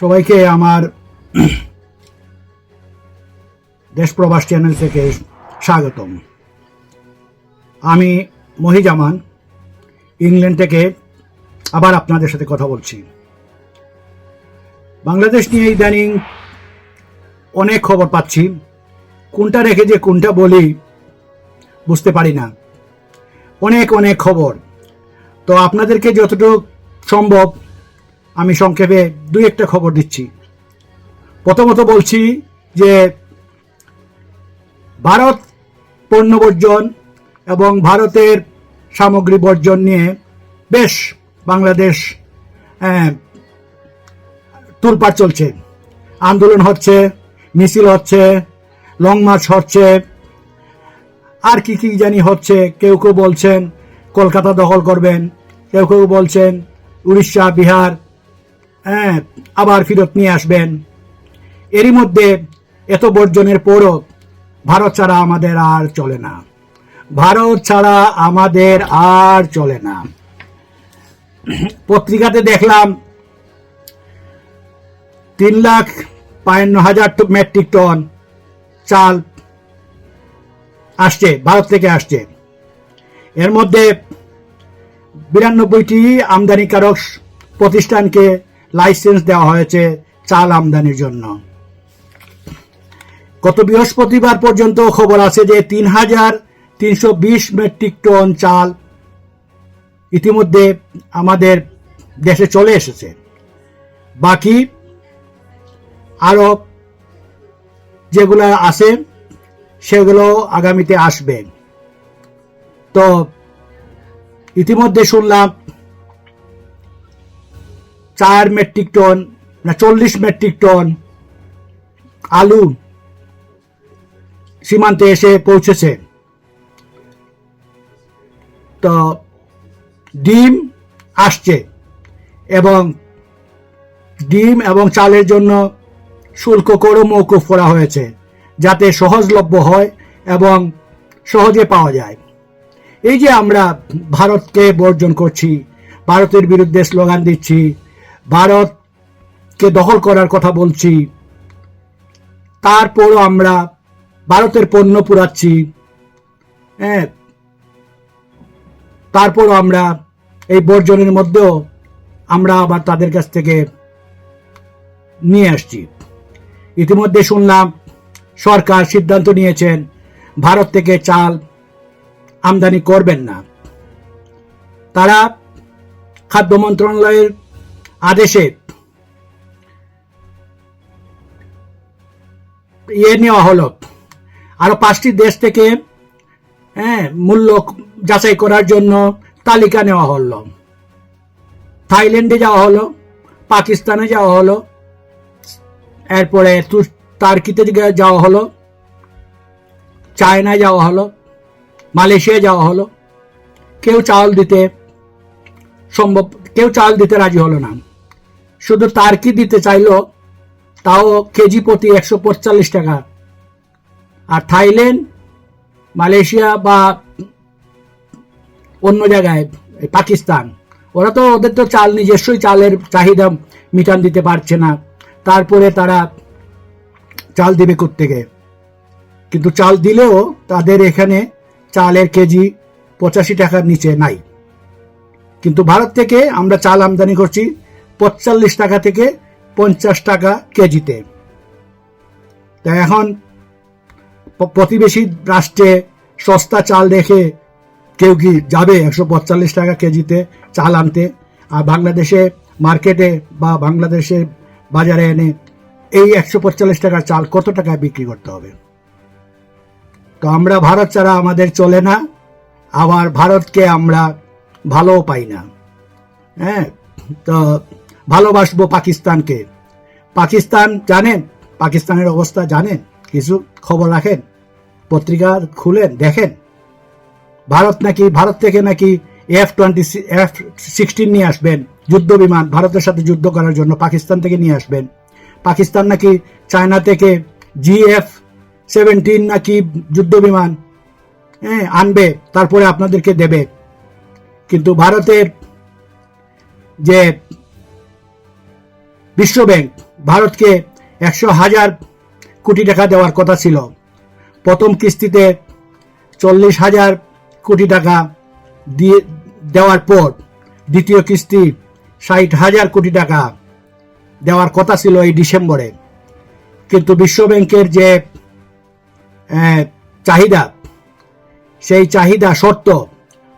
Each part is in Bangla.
সবাইকে আমার দেশ প্রবাস চ্যানেল থেকে স্বাগতম। আমি মহিজামান, ইংল্যান্ড থেকে আবার আপনাদের সাথে কথা বলছি। বাংলাদেশ নিয়ে ইদানিং অনেক খবর পাচ্ছি। কোনটা রেখে যে কোনটা বলি বুঝতে পারি না। অনেক অনেক খবর। তো আপনাদেরকে যতটুকু সম্ভব আমি সংক্ষেপে দুই একটা খবর দিচ্ছি। প্রথমত বলছি যে ভারত পণ্য বর্জন এবং ভারতের সামগ্রী বর্জন নিয়ে বেশ বাংলাদেশ আহ, তোলপাড় চলছে। আন্দোলন হচ্ছে মিছিল হচ্ছে লং মার্চ হচ্ছে। আর কি কি জানি হচ্ছে কেউ কেউ বলছেন কলকাতা দখল করবেন কেউ কেউ বলছেন উড়িষ্যা বিহার হ্যাঁ আবার ফেরত নিয়ে আসবেন। এরই মধ্যে এত বর্জনের পরও ভারত ছাড়া আমাদের আর চলে না। ভারত ছাড়া আমাদের আর চলে না। পত্রিকাতে দেখলাম, তিন লাখ বায়ান্ন হাজার মেট্রিক টন চাল আসছে, ভারত থেকে আসছে। এর মধ্যে বিরানব্বইটি আমদানিকারক প্রতিষ্ঠানকে লাইসেন্স দেওয়া হয়েছে চাল আমদানির জন্য। গত বৃহস্পতিবার পর্যন্ত খবর আছে যে তিন হাজার তিনশো বিশ মেট্রিক টন চাল ইতিমধ্যে আমাদের দেশে চলে এসেছে। বাকি আরও যেগুলো আছে, সেগুলো আগামীতে আসবে। তো ইতিমধ্যে শুনলাম চার মেট্রিক টন না চল্লিশ মেট্রিক টন আলু সীমান্তে এসে পৌঁছেছে। তো ডিম আসছে এবং ডিম এবং চালের জন্য শুল্ক করও মৌকুফ করা হয়েছে যাতে সহজলভ্য হয় এবং সহজে পাওয়া যায়। এই যে আমরা ভারতকে বর্জন করছি, ভারতের বিরুদ্ধে স্লোগান দিচ্ছি ভারতকে দখল করার কথা বলছি, তারপরও আমরা ভারতের পণ্য পুরাচ্ছি হ্যাঁ তারপরও আমরা এই বর্জনের মধ্যেও আমরা আবার তাদের কাছ থেকে নিয়ে আসছি। ইতিমধ্যে শুনলাম সরকার সিদ্ধান্ত নিয়েছেন, ভারত থেকে চাল আমদানি করবেন না। তারা খাদ্য মন্ত্রণালয়ের আদেশে। ইয়ে নেওয়া হলো। আরও পাঁচটি দেশ থেকে হ্যাঁ মূল্য যাচাই করার জন্য তালিকা নেওয়া হলো। থাইল্যান্ডে যাওয়া হলো, পাকিস্তানে যাওয়া হলো, এরপরে তুর- তার্কিতে যাওয়া হলো, চায়নায় যাওয়া হলো মালয়েশিয়া যাওয়া হলো। কেউ চাল দিতে সম্ভব, কেউ চাল দিতে রাজি হলো না। শুধু তার্কি দিতে চাইলো, তাও কেজি প্রতি একশো পঁয়তাল্লিশ টাকা। আর থাইল্যান্ড, মালয়েশিয়া বা অন্য জায়গায় পাকিস্তান, ওরা তো ওদের তো চাল, নিজস্বই চালের চাহিদা মিটান দিতে পারছে না। তারপরে তারা চাল দিবে থেকে কিন্তু চাল দিলেও তাদের এখানে চালের কেজি পঁচাশি টাকার নিচে নাই। কিন্তু ভারত থেকে আমরা চাল আমদানি করছি পঁয়তাল্লিশ টাকা থেকে পঞ্চাশ টাকা কেজিতে। তা এখন প্রতিবেশী রাষ্ট্রে সস্তা চাল রেখে কেউ কি যাবে একশো পঁয়তাল্লিশ টাকা কেজিতে চাল আনতে? আর বাংলাদেশে মার্কেটে বা বাংলাদেশে বাজারে এনে এই একশো পঁয়তাল্লিশ টাকার চাল কত টাকায় বিক্রি করতে হবে? তো আমরা ভারত ছাড়া আমাদের চলে না, আবার ভারতকে আমরা ভালোও পাই না। হ্যাঁ তো ভালোবাসবো পাকিস্তানকে। পাকিস্তান জানেন, পাকিস্তানের অবস্থা জানেন, কিছু খবর রাখেন, পত্রিকা খুলেন, দেখেন। ভারত নাকি, ভারত থেকে নাকি এফ টোয়েন্টি এফ সিক্সটিন নিয়ে আসবেন যুদ্ধ বিমান ভারতের সাথে যুদ্ধ করার জন্য পাকিস্তান থেকে নিয়ে আসবেন। পাকিস্তান নাকি চায়না থেকে জিএফ সেভেন্টিন নাকি যুদ্ধ বিমান হ্যাঁ আনবে, তারপরে আপনাদেরকে দেবে। কিন্তু ভারতের যে বিশ্ব ব্যাংক ভারতকে একশো হাজার কোটি টাকা দেওয়ার কথা ছিল। প্রথম কিস্তিতে চল্লিশ হাজার কোটি টাকা দিয়ে দেওয়ার পর দ্বিতীয় কিস্তি ষাট হাজার কোটি টাকা দেওয়ার কথা ছিল এই ডিসেম্বরে। কিন্তু বিশ্বব্যাংকের যে চাহিদা, সেই চাহিদা শর্ত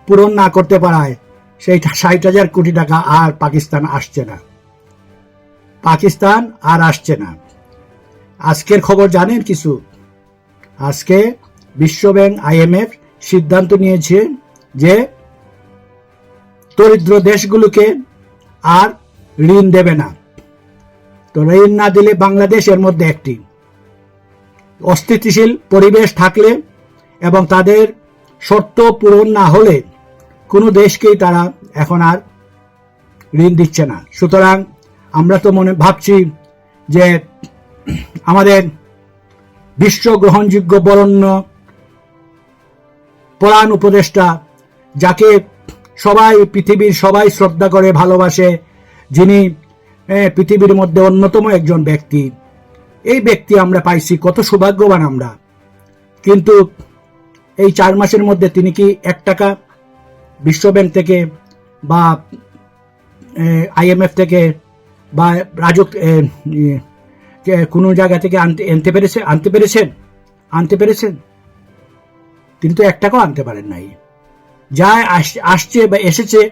পূরণ না করতে পারায় সেই ষাট হাজার কোটি টাকা আর পাকিস্তান আসছে না। পাকিস্তান আর আসছে না। আজকের খবর জানেন কিছু? আজকে বিশ্বব্যাংক আইএমএফ সিদ্ধান্ত নিয়েছে যে দরিদ্র দেশগুলোকে আর ঋণ দেবে না। তো ঋণ না দিলে বাংলাদেশ এর মধ্যে একটি। অস্থিতিশীল পরিবেশ থাকলে এবং তাদের শর্ত পূরণ না হলে কোনো দেশকেই তারা এখন আর ঋণ দিচ্ছে না। সুতরাং আমরা তো মনে ভাবছি যে আমাদের বিশ্ব গ্রহণযোগ্য বরণ্য প্রধান উপদেষ্টা, যাকে সবাই, পৃথিবীর সবাই শ্রদ্ধা করে, ভালোবাসে, যিনি পৃথিবীর মধ্যে অন্যতম একজন ব্যক্তি। এই ব্যক্তি আমরা পাইছি, কত সৌভাগ্যবান আমরা। কিন্তু এই চার মাসের মধ্যে তিনি কি এক টাকা বিশ্বব্যাংক থেকে বা আইএমএফ থেকে বা রাজক কোনো জায়গা থেকে আনতে আনতে পেরেছে, আনতে পেরেছেন? আনতে পেরেছেন? তিনি তো এক টাকাও আনতে পারেন নাই। যা আস- আসছে বা এসেছে,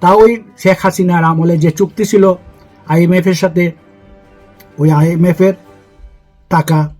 তা ওই শেখ হাসিনার আমলে যে চুক্তি ছিল আইএমএফ এর সাথে, ওই আইএমএফ এর টাকা